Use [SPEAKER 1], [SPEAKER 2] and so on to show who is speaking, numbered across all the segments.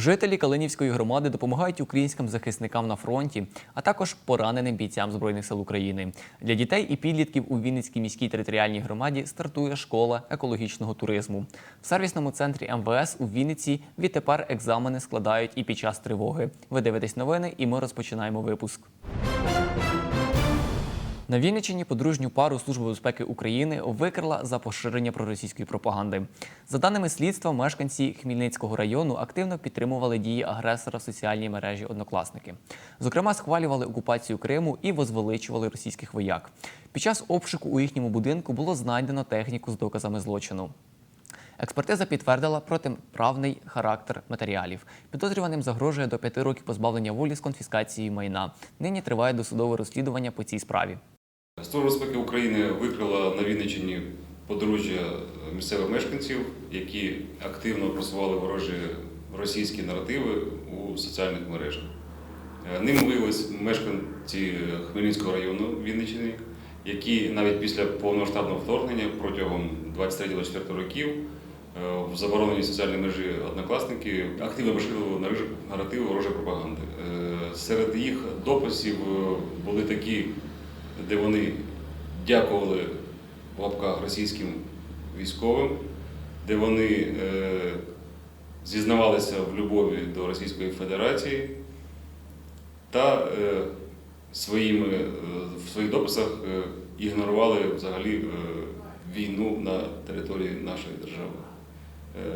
[SPEAKER 1] Жителі Калинівської громади допомагають українським захисникам на фронті, а також пораненим бійцям Збройних сил України. Для дітей і підлітків у Вінницькій міській територіальній громаді стартує школа екологічного туризму. В сервісному центрі МВС у Вінниці відтепер екзамени складають і під час тривоги. Ви дивитесь новини, і ми розпочинаємо випуск. На Вінниччині подружню пару Служби безпеки України викрила за поширення проросійської пропаганди. За даними слідства, мешканці Хмельницького району активно підтримували дії агресора в соціальній мережі Однокласники. Зокрема, схвалювали окупацію Криму і возвеличували російських вояк. Під час обшуку у їхньому будинку було знайдено техніку з доказами злочину. Експертиза підтвердила протиправний характер матеріалів. Підозрюваним загрожує до п'яти років позбавлення волі з конфіскацією майна. Нині триває досудове розслідування по цій справі.
[SPEAKER 2] Служба безпеки України викрила на Вінниччині подружжя місцевих мешканців, які активно просували ворожі російські наративи у соціальних мережах. Е, Ними виявилися мешканці Хмельницького району Вінниччини, які навіть після повномасштабного вторгнення протягом 23-24 років е, в забороненій соціальній мережі однокласники активно поширювали наративи ворожої пропаганди. Е, Серед їх дописів е, були такі де вони дякували в лапках російським військовим, де вони е, зізнавалися в любові до Російської Федерації та е, своїми, е, в своїх дописах е, ігнорували взагалі е, війну на території нашої держави. Е,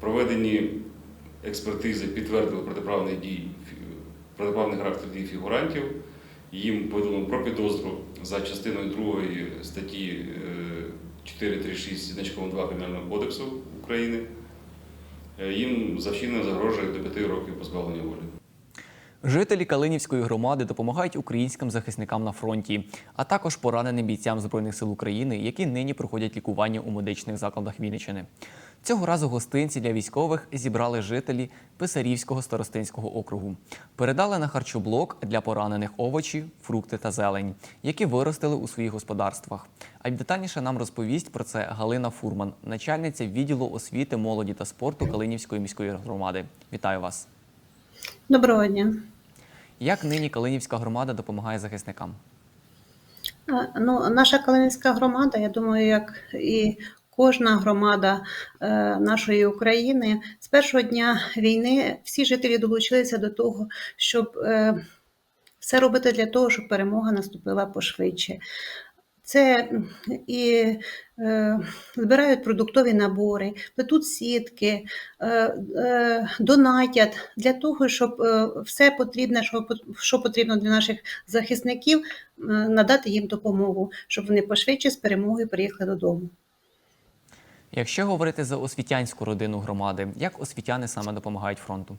[SPEAKER 2] проведені експертизи підтвердили протиправні дії, протиправний характер дій фігурантів. Їм повідомлено про підозру за частиною 2 статті е, 436 зі значком 2 Кримінального кодексу України. Е, Їм за вчинення загрожує до 5 років позбавлення волі.
[SPEAKER 1] Жителі Калинівської громади допомагають українським захисникам на фронті, а також пораненим бійцям Збройних сил України, які нині проходять лікування у медичних закладах Вінниччини. Цього разу гостинці для військових зібрали жителі Писарівського старостинського округу. Передали на харчоблок для поранених овочі, фрукти та зелень, які виростили у своїх господарствах. А й детальніше нам розповість про це Галина Фурман, начальниця відділу освіти, молоді та спорту Калинівської міської громади. Вітаю вас!
[SPEAKER 3] Доброго дня.
[SPEAKER 1] Як нині Калинівська громада допомагає захисникам?
[SPEAKER 3] Ну, наша Калинівська громада, я думаю, як і кожна громада е, нашої України, з першого дня війни всі жителі долучилися до того, щоб е, все робити для того, щоб перемога наступила пошвидше. Це і е, збирають продуктові набори, плетуть сітки, е, е, донатять для того, щоб е, все потрібне, що, що потрібно для наших захисників, е, надати їм допомогу, щоб вони пошвидше з перемогою приїхали додому.
[SPEAKER 1] Якщо говорити за освітянську родину громади, як освітяни саме допомагають фронту?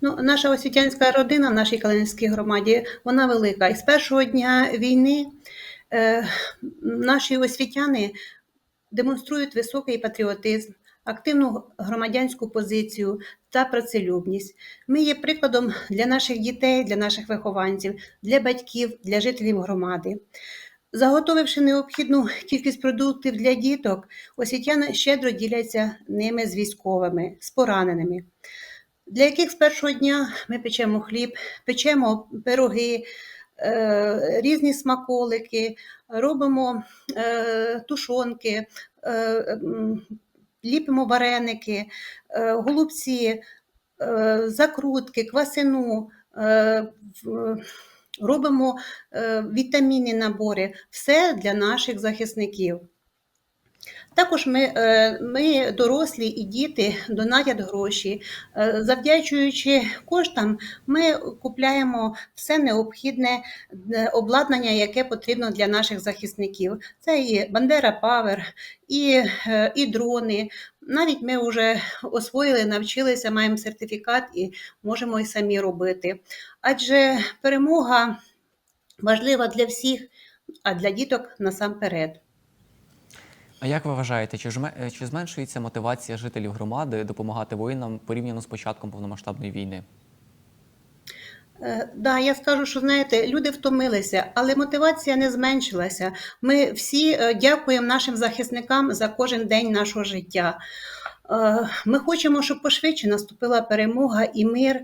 [SPEAKER 3] Ну, наша освітянська родина в нашій Калинівській громаді вона велика. І з першого дня війни е, наші освітяни демонструють високий патріотизм, активну громадянську позицію та працелюбність. Ми є прикладом для наших дітей, для наших вихованців, для батьків, для жителів громади. Заготовивши необхідну кількість продуктів для діток, освітяни щедро діляться ними з військовими, з пораненими для яких з першого дня ми печемо хліб, печемо пироги, е, різні смаколики, робимо е, тушонки, е, ліпимо вареники, голубці, закрутки, квасину. Робимо е, вітамінні набори, все для наших захисників. Також ми, е, ми, дорослі і діти, донатять гроші. Е, Завдячуючи коштам, ми купляємо все необхідне обладнання, яке потрібно для наших захисників. Це і Бандера Павер, і, і дрони. Навіть ми вже освоїли, навчилися, маємо сертифікат і можемо і самі робити. Адже перемога важлива для всіх, а для діток насамперед.
[SPEAKER 1] А як ви вважаєте, чи, чи зменшується мотивація жителів громади допомагати воїнам порівняно з початком повномасштабної війни?
[SPEAKER 3] Е, Да, я скажу, що знаєте, люди втомилися, але мотивація не зменшилася. Ми всі е, дякуємо нашим захисникам за кожен день нашого життя. Е, Ми хочемо, щоб пошвидше наступила перемога і мир.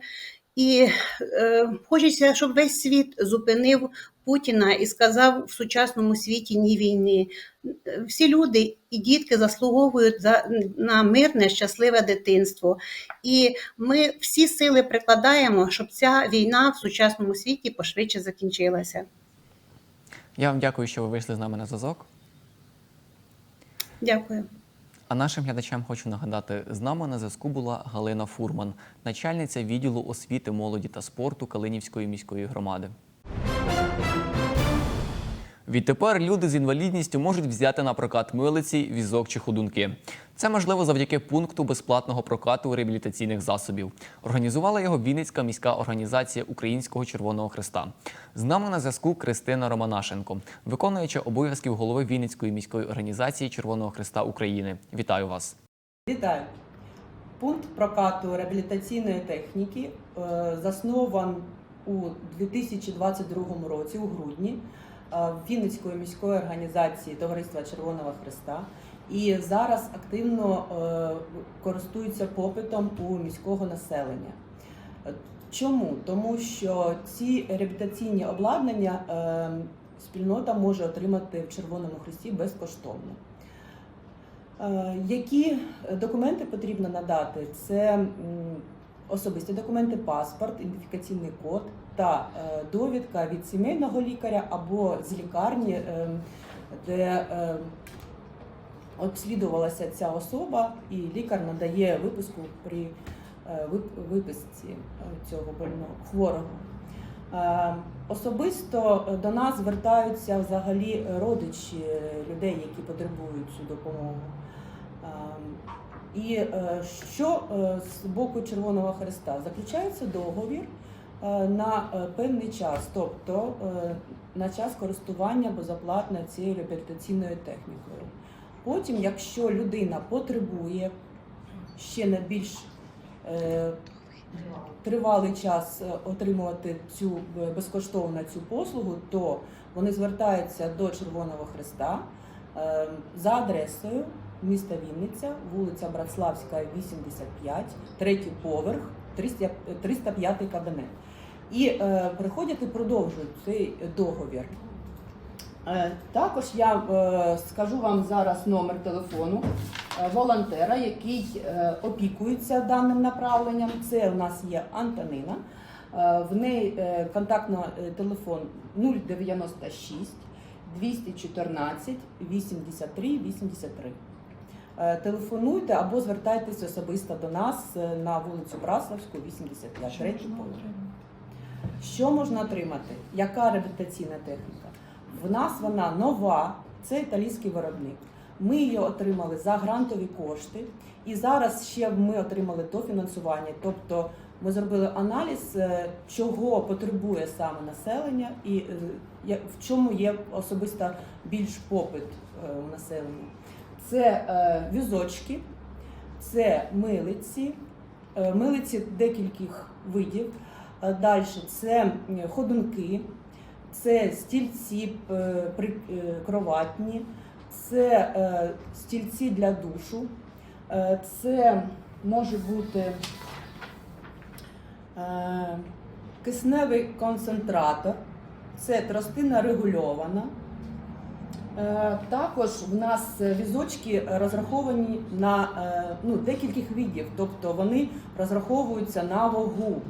[SPEAKER 3] І е, хочеться, щоб весь світ зупинив Путіна і сказав в сучасному світі ні війни. Всі люди і дітки заслуговують за, на мирне, щасливе дитинство. І ми всі сили прикладаємо, щоб ця війна в сучасному світі пошвидше закінчилася.
[SPEAKER 1] Я вам дякую, що ви вийшли з нами на зв'язок.
[SPEAKER 3] Дякую.
[SPEAKER 1] А нашим глядачам хочу нагадати, з нами на зв'язку була Галина Фурман, начальниця відділу освіти, молоді та спорту Калинівської міської громади. Відтепер люди з інвалідністю можуть взяти на прокат милиці, візок чи ходунки. Це можливо завдяки пункту безплатного прокату реабілітаційних засобів. Організувала його Вінницька міська організація Українського Червоного Христа. З нами на зв'язку Кристина Романашенко, виконуюча обов'язків голови Вінницької міської організації Червоного Христа України. Вітаю вас!
[SPEAKER 4] Вітаю! Пункт прокату реабілітаційної техніки е, заснован у 2022 році, у грудні, Вінницької міської організації Товариства Червоного Христа. І зараз активно е, користується попитом у міського населення. Е, Чому? Тому що ці реабілітаційні обладнання е, спільнота може отримати в Червоному Христі безкоштовно. Е, Які документи потрібно надати? Це особисті документи, паспорт, ідентифікаційний код та е, довідка від сімейного лікаря або з лікарні, е, де е, обслідувалася ця особа, і лікар надає виписку при виписці цього больного хворого. Особисто до нас звертаються взагалі родичі людей, які потребують цю допомогу. І що з боку Червоного Христа? Заключається договір на е, певний час, тобто е, на час користування безоплатно цією реабілітаційною технікою. Потім, якщо людина потребує ще на більш е, тривалий час е, отримувати цю е, безкоштовно цю послугу, то вони звертаються до Червоного Христа е, за адресою міста Вінниця, вулиця Братславська, 85, третій поверх, 300 305 кабінет. І е, приходять і продовжують цей договір. Е, Також я е, скажу вам зараз номер телефону е, волонтера, який е, опікується даним направленням. Це у нас є Антонина. Е, В неї е, контактний е, телефон 096 214 83 83. Е, Телефонуйте або звертайтесь особисто до нас е, на вулицю Браславську, 85, третій. Що можна отримати? Яка реабілітаційна техніка? В нас вона нова, це італійський виробник. Ми її отримали за грантові кошти, і зараз ще ми отримали дофінансування. Тобто ми зробили аналіз, е, чого потребує саме населення, і е, в чому є особисто більш попит е, у населення. Це візочки, це милиці, милиці декількох видів. Далі це ходунки, це стільці е, е, кроватні, це е, стільці для душу, е, це може бути е, кисневий концентратор, це тростина регульована. Е, Також в нас візочки розраховані на е, ну, декількох видів, тобто вони розраховуються на вагу.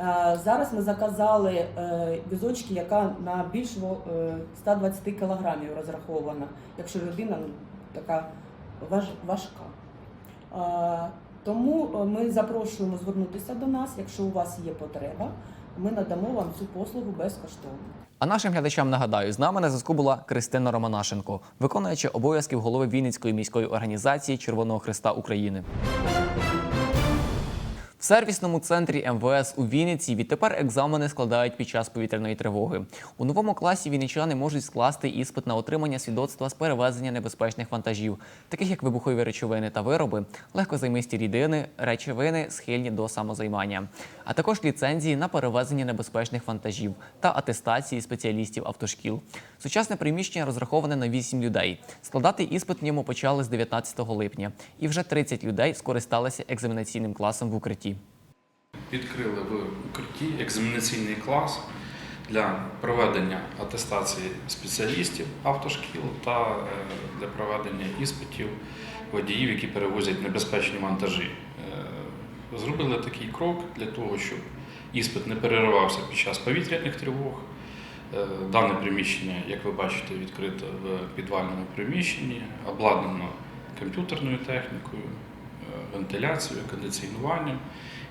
[SPEAKER 4] Е, Зараз ми заказали е, візочки, яка на більш во- е, 120 кілограмів розрахована, якщо людина ну, така важ- важка. Тому ми запрошуємо звернутися до нас, якщо у вас є потреба, ми надамо вам цю послугу безкоштовно.
[SPEAKER 1] А нашим глядачам нагадаю, з нами на зв'язку була Кристина Романашенко, виконуюча обов'язків голови Вінницької міської організації Червоного Христа України. В сервісному центрі МВС у Вінниці відтепер екзамени складають під час повітряної тривоги. У новому класі вінничани можуть скласти іспит на отримання свідоцтва з перевезення небезпечних вантажів, таких як вибухові речовини та вироби, легкозаймисті рідини, речовини, схильні до самозаймання, а також ліцензії на перевезення небезпечних вантажів та атестації спеціалістів автошкіл. Сучасне приміщення розраховане на 8 людей. Складати іспит в ньому почали з 19 липня, і вже 30 людей скористалися екзаменаційним класом в укритті.
[SPEAKER 5] Відкрили в укритті екзаменаційний клас для проведення атестації спеціалістів автошкіл та е, для проведення іспитів водіїв, які перевозять небезпечні вантажі. Е, Зробили такий крок для того, щоб іспит не переривався під час повітряних тривог. Е, Дане приміщення, як ви бачите, відкрите в підвальному приміщенні, обладнано комп'ютерною технікою, вентиляцією, кондиціонуванням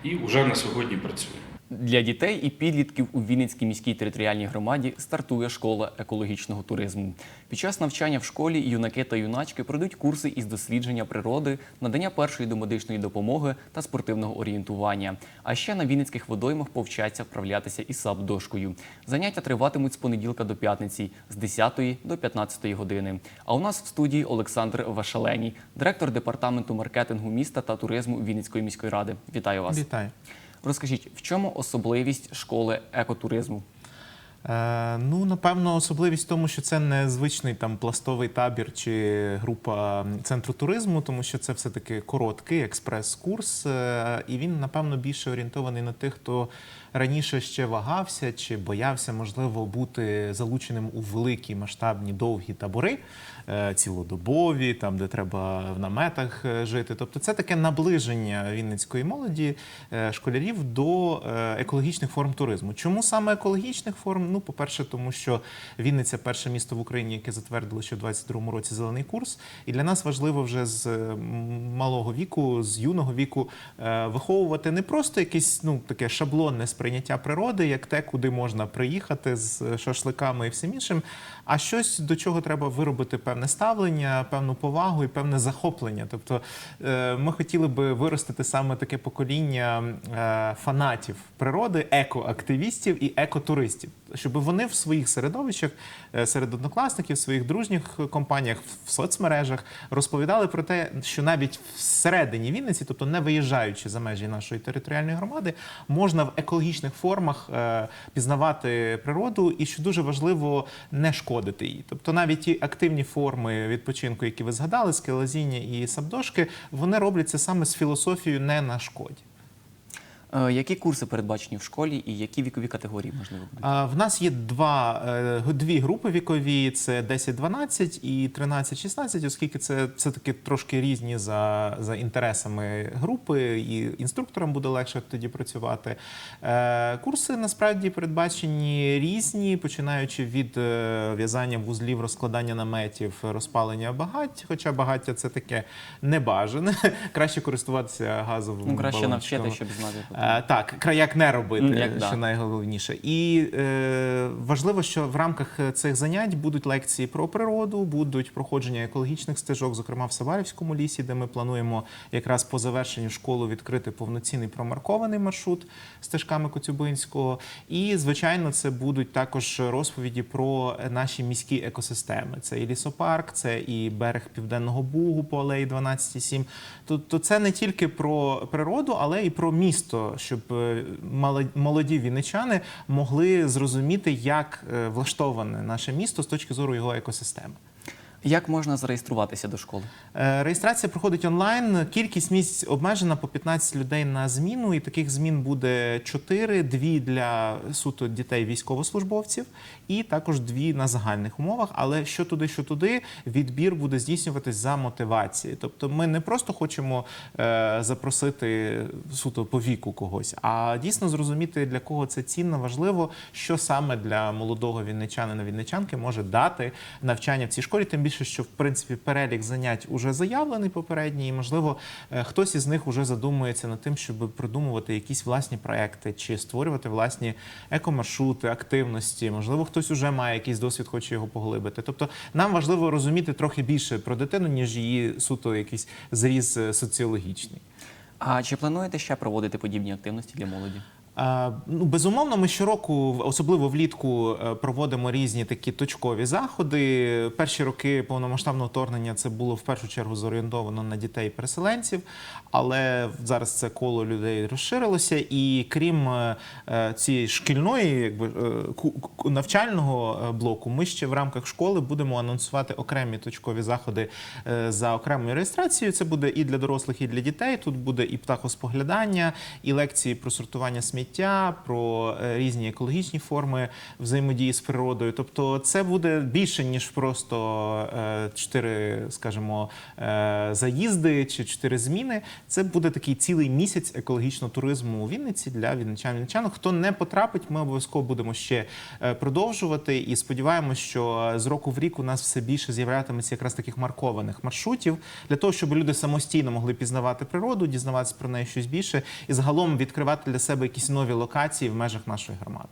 [SPEAKER 5] і вже на сьогодні працює.
[SPEAKER 1] Для дітей і підлітків у Вінницькій міській територіальній громаді стартує школа екологічного туризму. Під час навчання в школі юнаки та юначки пройдуть курси із дослідження природи, надання першої домедичної допомоги та спортивного орієнтування. А ще на Вінницьких водоймах повчаться вправлятися із сап-дошкою. Заняття триватимуть з понеділка до п'ятниці з 10 до 15 години. А у нас в студії Олександр Вашаленій, директор департаменту маркетингу міста та туризму Вінницької міської ради. Вітаю вас.
[SPEAKER 6] Вітаю.
[SPEAKER 1] Розкажіть, в чому особливість школи екотуризму?
[SPEAKER 6] Е, ну, напевно, особливість в тому, що це не звичний там пластовий табір чи група центру туризму, тому що це все-таки короткий експрес-курс, е, і він, напевно, більше орієнтований на тих, хто раніше ще вагався чи боявся, можливо, бути залученим у великі масштабні довгі табори, е, цілодобові, там, де треба в наметах жити. Тобто, це таке наближення вінницької молоді школярів до екологічних форм туризму. Чому саме екологічних форм? Ну, по-перше, тому що Вінниця перше місто в Україні, яке затвердило ще в 22-му році зелений курс. І для нас важливо вже з е, малого віку, з юного віку е, виховувати не просто якесь ну таке шаблонне сприйняття природи, як те, куди можна приїхати з шашликами і всім іншим, а щось до чого треба виробити певне ставлення, певну повагу і певне захоплення. Тобто е, ми хотіли би виростити саме таке покоління е, фанатів природи, екоактивістів і екотуристів, щоб вони в своїх середовищах, е, серед однокласників, своїх дружніх компаніях, в соцмережах розповідали про те, що навіть всередині Вінниці, тобто не виїжджаючи за межі нашої територіальної громади, можна в екологічних формах е, пізнавати природу, і що дуже важливо не шкодити їй. Тобто навіть ті активні форми відпочинку, які ви згадали, скелезіння і сапдошки, вони робляться саме з філософією не на шкоді.
[SPEAKER 1] Е, Які курси передбачені в школі і які вікові категорії можливо будуть?
[SPEAKER 6] В нас є два, е, дві групи вікові: це 10-12 і 13-16, оскільки це все-таки трошки різні за, за інтересами групи, і інструкторам буде легше тоді працювати. Е, Курси насправді передбачені різні, починаючи від в'язання вузлів, розкладання наметів, розпалення багать. Хоча багаття це таке небажане. Краще користуватися газовим.
[SPEAKER 1] Ну, краще
[SPEAKER 6] балончиком.
[SPEAKER 1] навчити, щоб знати.
[SPEAKER 6] Е, так, кра- як не робити,
[SPEAKER 1] як,
[SPEAKER 6] що
[SPEAKER 1] да.
[SPEAKER 6] найголовніше. І е, важливо, що в рамках цих занять будуть лекції про природу, будуть проходження екологічних стежок, зокрема в Саварівському лісі, де ми плануємо якраз по завершенню школи відкрити повноцінний промаркований маршрут стежками Коцюбинського. І, звичайно, це будуть також розповіді про наші міські екосистеми. Це і лісопарк, це і берег Південного Бугу по алеї 12,7. Тобто це не тільки про природу, але і про місто, щоб е, молоді вінничани могли зрозуміти, як е, влаштоване наше місто з точки зору його екосистеми.
[SPEAKER 1] Як можна зареєструватися до школи?
[SPEAKER 6] Е, Реєстрація проходить онлайн. Кількість місць обмежена по 15 людей на зміну, і таких змін буде 4, дві для суто дітей військовослужбовців, і також дві на загальних умовах. Але що туди, що туди, відбір буде здійснюватись за мотивації. Тобто, ми не просто хочемо е, запросити суто по віку когось, а дійсно зрозуміти для кого це цінно, важливо, що саме для молодого вінничанина вінничанки може дати навчання в цій школі. Тим більше, що в принципі перелік занять уже заявлений попередній, і можливо е, хтось із них уже задумується над тим, щоб придумувати якісь власні проекти чи створювати власні екомаршрути, активності. Можливо, хтось уже має якийсь досвід, хоче його поглибити. Тобто, нам важливо розуміти трохи більше про дитину, ніж її суто якийсь зріз е, соціологічний.
[SPEAKER 1] А чи плануєте ще проводити подібні активності для молоді?
[SPEAKER 6] Е, Ну, безумовно, ми щороку, особливо влітку, е, проводимо різні такі точкові заходи. Перші роки повномасштабного вторгнення це було в першу чергу зорієнтовано на дітей-переселенців, але зараз це коло людей розширилося. І крім е, цієї шкільної, якби навчального блоку, ми ще в рамках школи будемо анонсувати окремі точкові заходи за окремою реєстрацією. Це буде і для дорослих, і для дітей. Тут буде і птахоспоглядання, і лекції про сортування сміття, про е, різні екологічні форми взаємодії з природою. Тобто, це буде більше ніж просто е, чотири, скажімо, е, заїзди чи чотири зміни. Це буде такий цілий місяць екологічного туризму у Вінниці для вінничан вінничанок. Хто не потрапить, ми обов'язково будемо ще продовжувати. І сподіваємось, що з року в рік у нас все більше з'являтиметься якраз таких маркованих маршрутів для того, щоб люди самостійно могли пізнавати природу, дізнаватися про неї щось більше і загалом відкривати для себе якісь нові локації в межах нашої громади.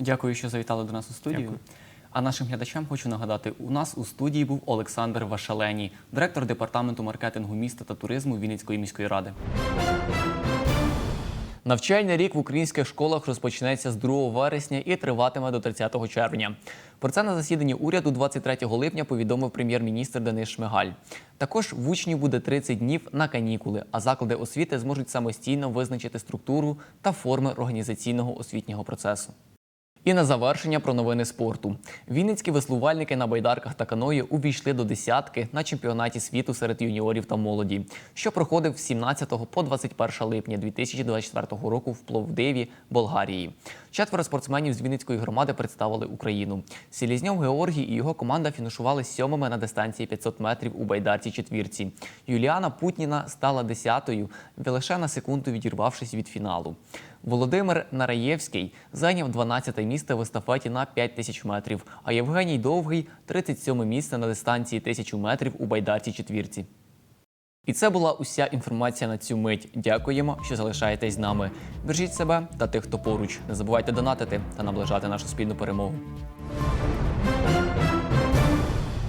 [SPEAKER 1] Дякую, що завітали до нас у студію.
[SPEAKER 6] Дякую.
[SPEAKER 1] А нашим глядачам хочу нагадати: у нас у студії був Олександр Вашаленій, директор департаменту маркетингу міста та туризму Вінницької міської ради. Навчальний рік в українських школах розпочнеться з 2 вересня і триватиме до 30 червня. Про це на засіданні уряду 23 липня повідомив прем'єр-міністр Денис Шмигаль. Також в учнів буде 30 днів на канікули, а заклади освіти зможуть самостійно визначити структуру та форми організаційного освітнього процесу. І на завершення про новини спорту. Вінницькі веслувальники на байдарках та каної увійшли до десятки на чемпіонаті світу серед юніорів та молоді, що проходив з 17 по 21 липня 2024 року в Пловдиві, Болгарії. Четверо спортсменів з Вінницької громади представили Україну. Селізньов Георгій і його команда фінішували сьомими на дистанції 500 метрів у байдарці четвірці. Юліана Путніна стала десятою, лише на секунду відірвавшись від фіналу. Володимир Нараєвський зайняв 12-те місце в естафеті на 5 тисяч метрів, а Євгеній Довгий 37 місце на дистанції 1000 метрів у байдарці четвірці. І це була уся інформація на цю мить. Дякуємо, що залишаєтесь з нами. Бережіть себе та тих, хто поруч. Не забувайте донатити та наближати нашу спільну перемогу.